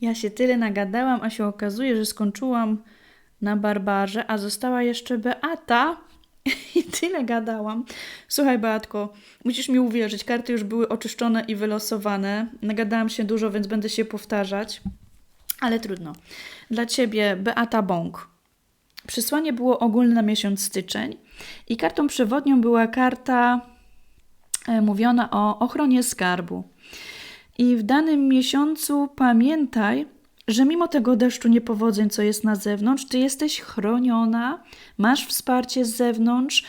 Ja się tyle nagadałam, a się okazuje, że skończyłam na Barbarze, a została jeszcze Beata. I tyle gadałam. Słuchaj, Beatko, musisz mi uwierzyć, karty już były oczyszczone i wylosowane. Nagadałam się dużo, więc będę się powtarzać. Ale trudno. Dla ciebie Beata Bąk. Przesłanie było ogólne na miesiąc styczeń i kartą przewodnią była karta e, mówiona o ochronie skarbu. I w danym miesiącu pamiętaj, że mimo tego deszczu niepowodzeń, co jest na zewnątrz, ty jesteś chroniona, masz wsparcie z zewnątrz,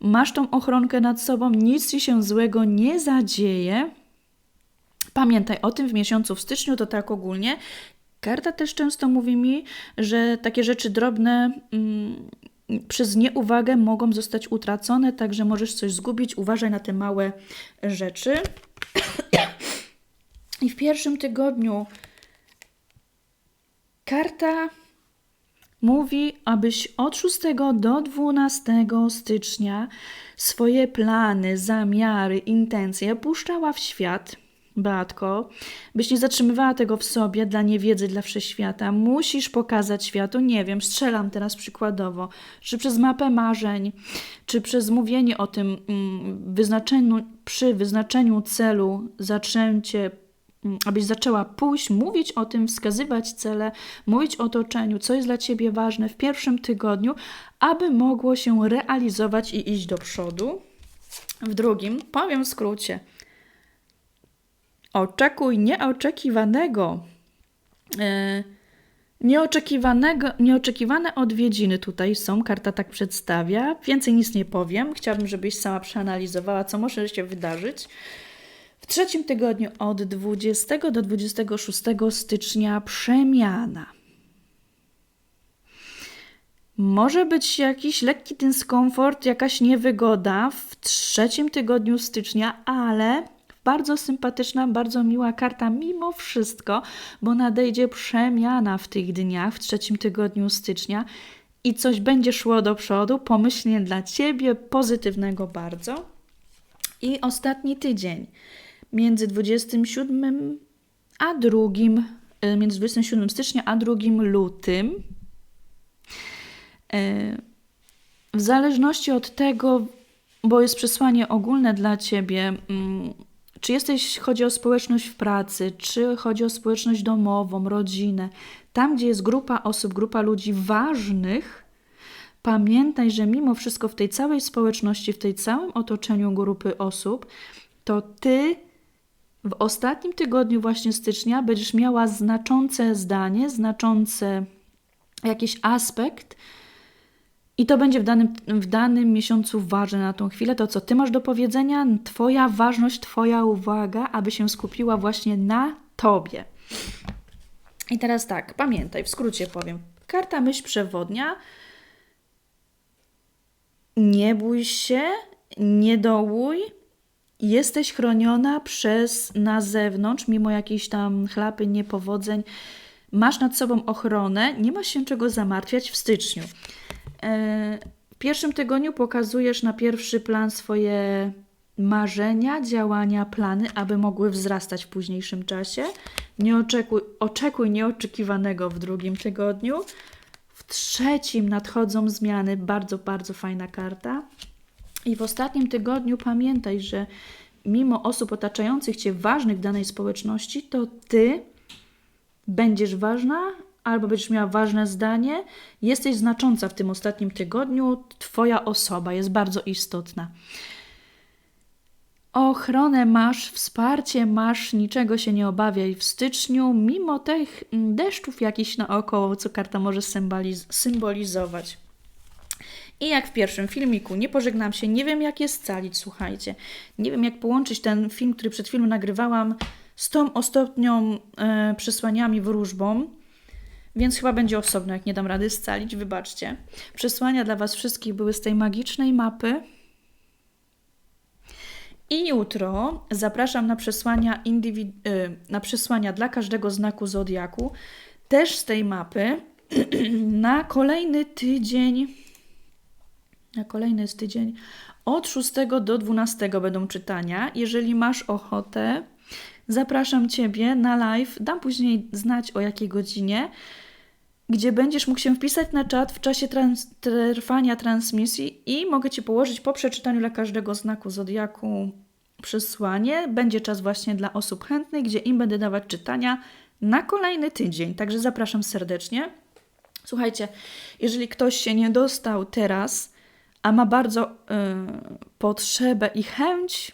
masz tą ochronkę nad sobą, nic ci się złego nie zadzieje. Pamiętaj o tym w miesiącu w styczniu, to tak ogólnie. Karta też często mówi mi, że takie rzeczy drobne mm, przez nieuwagę mogą zostać utracone, także możesz coś zgubić. Uważaj na te małe rzeczy. I w pierwszym tygodniu karta mówi, abyś od 6 do 12 stycznia swoje plany, zamiary, intencje puszczała w świat. Beatko, byś nie zatrzymywała tego w sobie dla niewiedzy, dla wszechświata. Musisz pokazać światu, nie wiem, strzelam teraz przykładowo, czy przez mapę marzeń, czy przez mówienie o tym mm, wyznaczeniu, przy wyznaczeniu celu, zaczęcie abyś zaczęła pójść, mówić o tym, wskazywać cele, mówić o otoczeniu, co jest dla ciebie ważne w pierwszym tygodniu, aby mogło się realizować i iść do przodu. W drugim, powiem w skrócie, oczekuj nieoczekiwanego. Yy, Nieoczekiwanego, nieoczekiwane odwiedziny tutaj są, karta tak przedstawia. Więcej nic nie powiem. Chciałabym, żebyś sama przeanalizowała, co może się wydarzyć. W trzecim tygodniu od 20 do 26 stycznia przemiana. Może być jakiś lekki dyskomfort, jakaś niewygoda w trzecim tygodniu stycznia, ale bardzo sympatyczna, bardzo miła karta mimo wszystko, bo nadejdzie przemiana w tych dniach, w trzecim tygodniu stycznia i coś będzie szło do przodu, pomyślnie dla Ciebie, pozytywnego bardzo. I ostatni tydzień między 27 a 2, e, między 27 stycznia a 2 lutym. E, w zależności od tego, bo jest przesłanie ogólne dla Ciebie, mm, czy jesteś, chodzi o społeczność w pracy, czy chodzi o społeczność domową, rodzinę, tam gdzie jest grupa osób, grupa ludzi ważnych, pamiętaj, że mimo wszystko w tej całej społeczności, w tej całym otoczeniu grupy osób, to Ty w ostatnim tygodniu właśnie stycznia będziesz miała znaczące zdanie, znaczące jakiś aspekt i to będzie w danym, w danym miesiącu ważne na tą chwilę. To, co ty masz do powiedzenia, twoja ważność, twoja uwaga, aby się skupiła właśnie na tobie. I teraz tak, pamiętaj, w skrócie powiem. Karta myśl przewodnia. Nie bój się, nie dołuj, jesteś chroniona przez na zewnątrz, mimo jakiejś tam chlapy, niepowodzeń. Masz nad sobą ochronę, nie masz się czego zamartwiać w styczniu. E, w pierwszym tygodniu pokazujesz na pierwszy plan swoje marzenia, działania, plany, aby mogły wzrastać w późniejszym czasie. Nie oczekuj, oczekuj nieoczekiwanego w drugim tygodniu. W trzecim nadchodzą zmiany, bardzo, bardzo fajna karta. I w ostatnim tygodniu pamiętaj, że mimo osób otaczających Cię ważnych w danej społeczności, to Ty będziesz ważna albo będziesz miała ważne zdanie, jesteś znacząca w tym ostatnim tygodniu, Twoja osoba jest bardzo istotna. Ochronę masz, wsparcie masz, niczego się nie obawiaj w styczniu, mimo tych deszczów jakichś naokoło, co karta może symbolizować. I jak w pierwszym filmiku, nie pożegnam się, nie wiem jak je scalić, słuchajcie. Nie wiem jak połączyć ten film, który przed chwilą nagrywałam z tą ostatnią e, przesłaniami wróżbą. Więc chyba będzie osobno, jak nie dam rady scalić, wybaczcie. Przesłania dla Was wszystkich były z tej magicznej mapy. I jutro zapraszam na przesłania, e, na przesłania dla każdego znaku zodiaku, też z tej mapy, na kolejny tydzień na kolejny jest tydzień. Od 6 do 12 będą czytania. Jeżeli masz ochotę, zapraszam Ciebie na live. Dam później znać o jakiej godzinie, gdzie będziesz mógł się wpisać na czat w czasie trans- trwania transmisji i mogę Ci położyć po przeczytaniu dla każdego znaku zodiaku przesłanie. Będzie czas właśnie dla osób chętnych, gdzie im będę dawać czytania na kolejny tydzień. Także zapraszam serdecznie. Słuchajcie, jeżeli ktoś się nie dostał teraz, a ma bardzo y, potrzebę i chęć,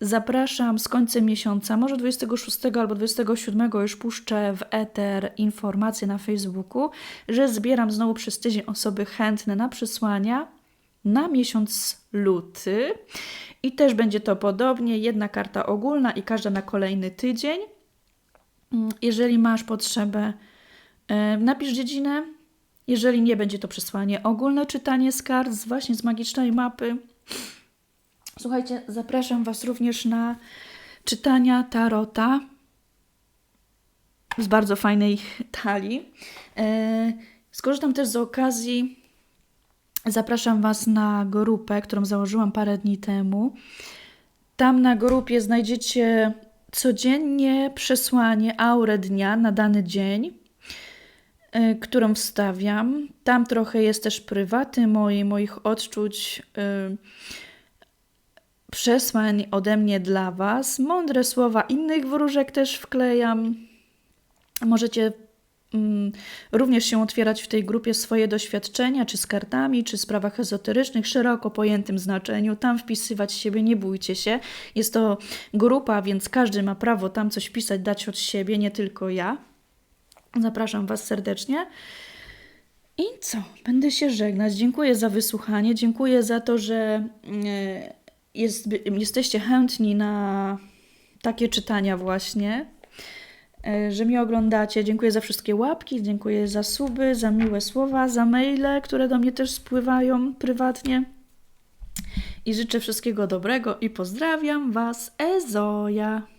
zapraszam z końcem miesiąca, może 26 albo 27 już puszczę w eter informacje na Facebooku, że zbieram znowu przez tydzień osoby chętne na przesłania na miesiąc luty. I też będzie to podobnie, jedna karta ogólna i każda na kolejny tydzień. Mm, Jeżeli masz potrzebę, e, napisz dziedzinę. Jeżeli nie, będzie to przesłanie ogólne czytanie z kart, właśnie z magicznej mapy. Słuchajcie, zapraszam Was również na czytania tarota z bardzo fajnej talii. E, Skorzystam też z okazji, zapraszam Was na grupę, którą założyłam parę dni temu. Tam na grupie znajdziecie codziennie przesłanie aurę dnia na dany dzień, którą wstawiam. Tam trochę jest też prywaty mojej, moich odczuć, y, przesłań ode mnie dla Was. Mądre słowa innych wróżek też wklejam. Możecie mm, również się otwierać w tej grupie swoje doświadczenia, czy z kartami, czy w sprawach ezoterycznych, szeroko pojętym znaczeniu. Tam wpisywać siebie, nie bójcie się. Jest to grupa, więc każdy ma prawo tam coś pisać, dać od siebie, nie tylko ja. Zapraszam Was serdecznie. I co? Będę się żegnać. Dziękuję za wysłuchanie. Dziękuję za to, że e, jest, jesteście chętni na takie czytania właśnie, e, że mnie oglądacie. Dziękuję za wszystkie łapki, dziękuję za suby, za miłe słowa, za maile, które do mnie też spływają prywatnie. I życzę wszystkiego dobrego i pozdrawiam Was, Ezoja.